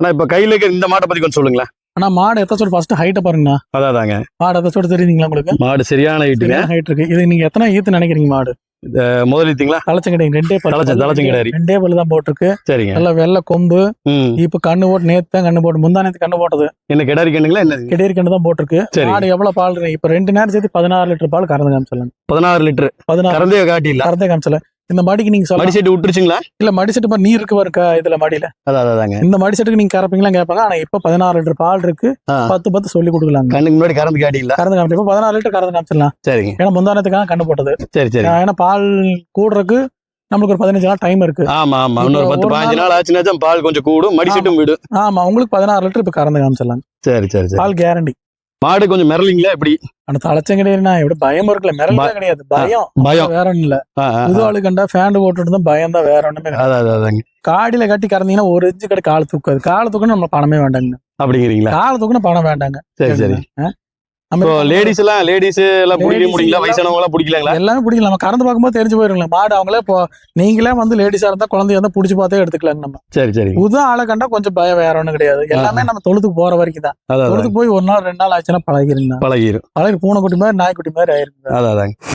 ஆனா இப்ப கையில இருக்க இந்த மாட்டை பத்தி கொஞ்சம் சொல்லுங்களேன். ஆனா மாடு எத்த சொல்லி ஃபர்ஸ்ட் ஹைட்டை பாருங்கண்ணா. அதாதாங்க. மாடு எத்த சொல்லி தெரியுதுங்களா உங்களுக்கு? மாடு சரியான ஹைட்டுங்க ஹைட் இருக்கு. இது நீங்க எத்தனை ஈத்து நினைக்கிறீங்க மாடு? முதலீத்தீங்களா? தலைச்சங்கடை ரெண்டே தலைச்சங்கடாரி. ரெண்டே பல்லு தான் போட்டிருக்கு. சரிங்க. நல்ல வெள்ளை கொம்பு. இப்ப கண்ணு போட்டு நேத்து தான் கண்ணு போட்டு முந்தா நேத்து கண்ணு போட்டது. என்ன கிடாரி கண்ணுங்களா என்ன? கிடேரி கண்ணு தான் போட்டிருக்கு. சரி மாடு எவ்வளவு பால்? இப்ப ரெண்டு நேரம் சேர்த்து பதினாறு லிட்டர் பால் கறந்து காமிச்சலாம் பதினாறு லிட்டர். பதினாறு. கறந்தே காட்டி கறந்தே காமிச்சல இந்த மடிக்கு நீங்க மடி செட்டு விட்டுருச்சுங்களா? இல்ல மடி செட்டு பாரு, நீர் இருக்கு பாருக்கா இதுல மடியில. அதாங்க. இந்த மடி செட்டுக்கு நீங்க கறப்பீங்களா கேட்பாங்க ஆனா இப்ப பதினாறு லிட்டர் பால் இருக்கு. பத்து பத்து சொல்லி கொடுக்கலாங்க. கண்ணுக்கு முன்னாடி கறந்து காட்டி இல்ல கறந்து காமிச்சு இப்ப பதினாறு லிட்டர் கறந்து காமிச்சிடலாம். சரிங்க. ஏன்னா முந்தானத்துக்காக கண்ணு போட்டது. சரி சரி. ஏன்னா பால் கூடுறதுக்கு நம்மளுக்கு ஒரு பதினஞ்சு நாள் டைம் இருக்கு. ஆமா ஆமா. இன்னொரு பத்து பாஞ்சு நாள் ஆச்சுன்னா பால் கொஞ்சம் கூடும். மடி செட்டும் விடும். ஆமா உங்களுக்கு பதினாறு லிட்டர் இப்ப கறந்து காமிச்சிடலாம் சரி சரி பால் கேரண்டி மாடு கொஞ்சம் மிரளிங்களா எப்படி ஆனா தலைச்சம் கிடையாதுன்னா எப்படி பயம் இருக்குல்ல. மிரல் ப- கிடையாது. பயம். பயம். வேற ஒண்ணும் இல்ல. புது. ஆளு கண்டா ஃபேண்ட் போட்டுட்டு தான் பயம் தான். வேற ஒண்ணுமே அதாங்க காடியில கட்டி கறந்தீங்கன்னா ஒரு இன்ச்சு கட்டி கால் தூக்காது. கால் தூக்கணும் நம்ம பணமே வேண்டாங்க. அப்படிங்கிறீங்களா? கால் தூக்கணும் பணம் வேண்டாங்க. சரி சரி. லேடிஸ் எல்லாம் லேடிஸ் எல்லாம் பிடிக்க முடியல? வயசானவங்க எல்லாம் பிடிக்கலாங்களா? எல்லாமே பிடிக்கலாம் நம்ம கறந்து பார்க்கும்போது தெரிஞ்சு போயிருங்களா. மாடு அவங்களே இப்போ நீங்களே வந்து லேடிஸா இருந்தா குழந்தைய இருந்தா புடிச்சு பார்த்தே எடுத்துக்கலாங்க நம்ம. சரி சரி. புது ஆளை கண்டா கொஞ்சம் பயம் வேற ஒண்ணும் கிடையாது. எல்லாமே நம்ம தொழுத்துக்கு போற வரைக்கும் தான். தொழுத்துக்கு போய் ஒரு நாள் ரெண்டு நாள் ஆச்சுன்னா பழகிருங்க. பழகிரும். பழகி பூனைக்குட்டி மாதிரி நாய்க்குட்டி மாதிரி ஆயிருங்க. அதான்